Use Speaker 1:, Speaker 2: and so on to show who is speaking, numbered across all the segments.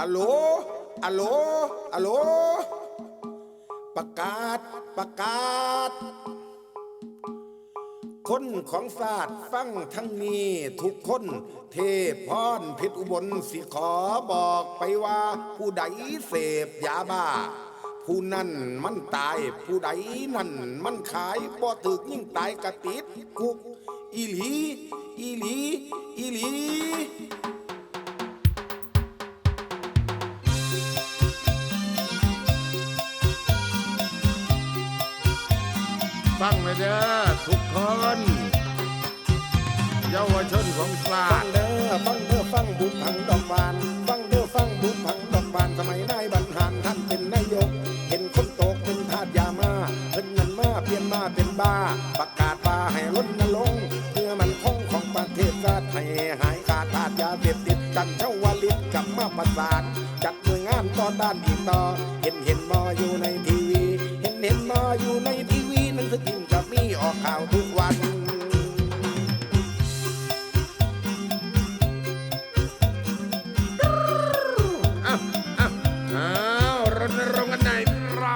Speaker 1: อัลโหลอัลโหลอัลโหลประกาศประกาศ คนของศาสตร์ฟังทั้งนี้ทุกคนเทพรพชรอุบลสิขอบอกไปว่า ผู้ใดเสพยาบ้า ผู้นั้นมันตาย ผู้ใดนั่นมันขายบ่ถึกยิ่งตายกะติดคุก อีหลี อีหลี อีหลี
Speaker 2: ฟังไว้เด้อทุกคน เยาวชนของศา
Speaker 1: ฟังเด้อฟังเด้อฟังบุญพังดอกบาน ฟังเด้อฟังบุญพังดอกบานสมัยนายบรรหารท่านเป็นนายก เห็นคนตกเป็นทาสยามาเพิ่นนั้นมาเปลี่ยนมาเป็นบ้า ประกาศว่าให้ลดนลงค์เพื่อมันคงของประเทศชาติให้หายขาดทาสยาเสพติดจันเจ้าวลิตกลับมาประสานจัดหน่วยงานต่อด้านอีกต่อ เห็นเห็นมออยู่ในทีวี เห็นเห็นมออยู่ในที ออกข่าวทุกวัน
Speaker 2: อ้าวอ้าวอ้าวรณรงค์กันในเรา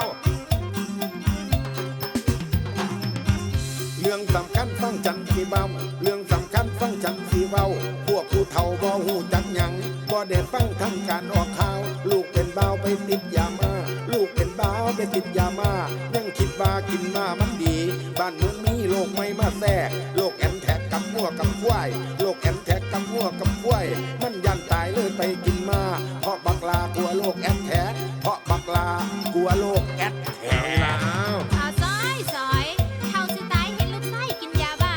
Speaker 1: เรื่องสำคัญฟังจันสีเบาเรื่องสำคัญฟังจันสีเบาพวกผู้เฒ่าบ่หูจักหยังบ่ได้ฟังทำการออกข่าว ลูกเป็นเบาไปติดยามา ลูกเป็นเบาไปติดยามา ยังคิดว่ากินมามันดี บ้านเมือง แทรกโลกแอนแท็กกับหัวกับควายโลกแอนแท็กกับหัวกับควายมันยันตายเลยไปกินมา เพราะบักลากลัวโลกแอนแท็กเพราะบักลากลัวโลกแอนแท็
Speaker 2: เอาอี
Speaker 1: ก
Speaker 2: แล้ว
Speaker 3: เอาซอยซอยเท่าสิตายเห็นลูกไส้กินยาบ้า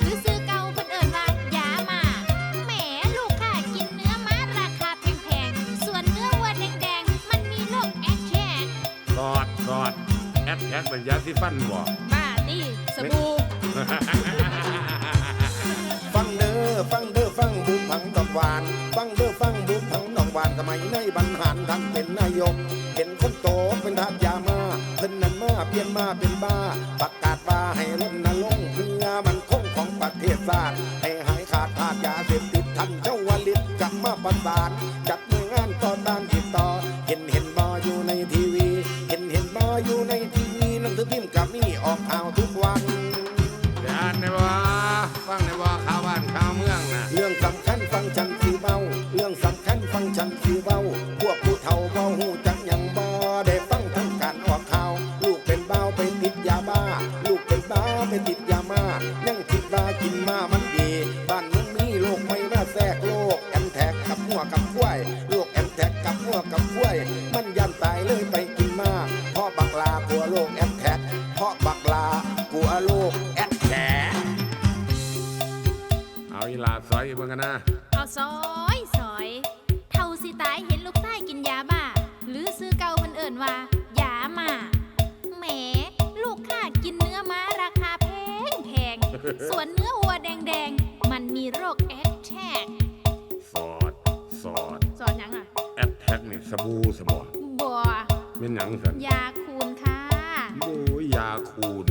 Speaker 3: หรือซื้อเก่าเพิ่นเอิ้นว่ายามาแหมลูกค้ากินเนื้อม้าราคาแพงๆ ส่วนเนื้อวัวแดงๆ มันมีโรคแอคแทก
Speaker 2: กอดกอดแอดแท็กเป็นยาที่ฟันบ่
Speaker 3: บ้าดิสบู่
Speaker 1: ฟังเด้อฟังเด้อฟังบุญพังดอกหวาน ฟังเด้อฟังบุญพังดอกหวานสมัยในบรรหารท่านเป็นนายก เห็นคนโตเป็นทาสยามาเพิ่นนั้นมาเปลี่ยนมาเป็นบ้า ประกาศว่าให้ลดนลงเพื่อมันคงของประเทศชาติให้หายขาดทาสยาเสพติดท่านเจ้าวลิตกลับมาประสานจัดหน่วยงานต่อต้านติดต่อเห็นเห็นบออยู่ในทีวี เห็นเห็นบออยู่ในทีวีหนังสือพิมพ์กับมีออกข่าวทุกวัน คัญฟังฉันสีเบาเรื่องสำคัญฟังฉันสีเบาพวกผู้เฒ่าเบาหูจักยังบ่ได้ฟังทั้งการออกข่าว ลูกเป็นเบาไปติดยาบ้า ลูกเป็นเบาไปติดยามายังคิดว่ากินมามันดี บ้านมืองมีโรคไม่มาแทรกโรคแอนแทกกับหัวกับกล้วยโรคแอนแทกกับหัวกับกล้วย มันยันตายเลยไปกินมาพราะบักลากลัวโรคแอน
Speaker 2: ลาซอยอีกเบิ่งกันนะ
Speaker 3: เอาซอยซอย เท่าสิตายเห็นลูกไส้กินยาบ้า หรือซื้อเก่าเพิ่นเอิ้นว่ายามาแหมลูกค้ากินเนื้อม้าราคาแพงแพงๆส่วนเนื้อวัวแดงๆมันมีโรคแอคแทก
Speaker 2: สอดสอด
Speaker 3: สอนหยังอะ
Speaker 2: แอดแท็กนี่สบู่สมอ
Speaker 3: บัว
Speaker 2: เป็นหยังสัน
Speaker 3: ยาคูณค่ะ
Speaker 2: โอ้ยยาคูณ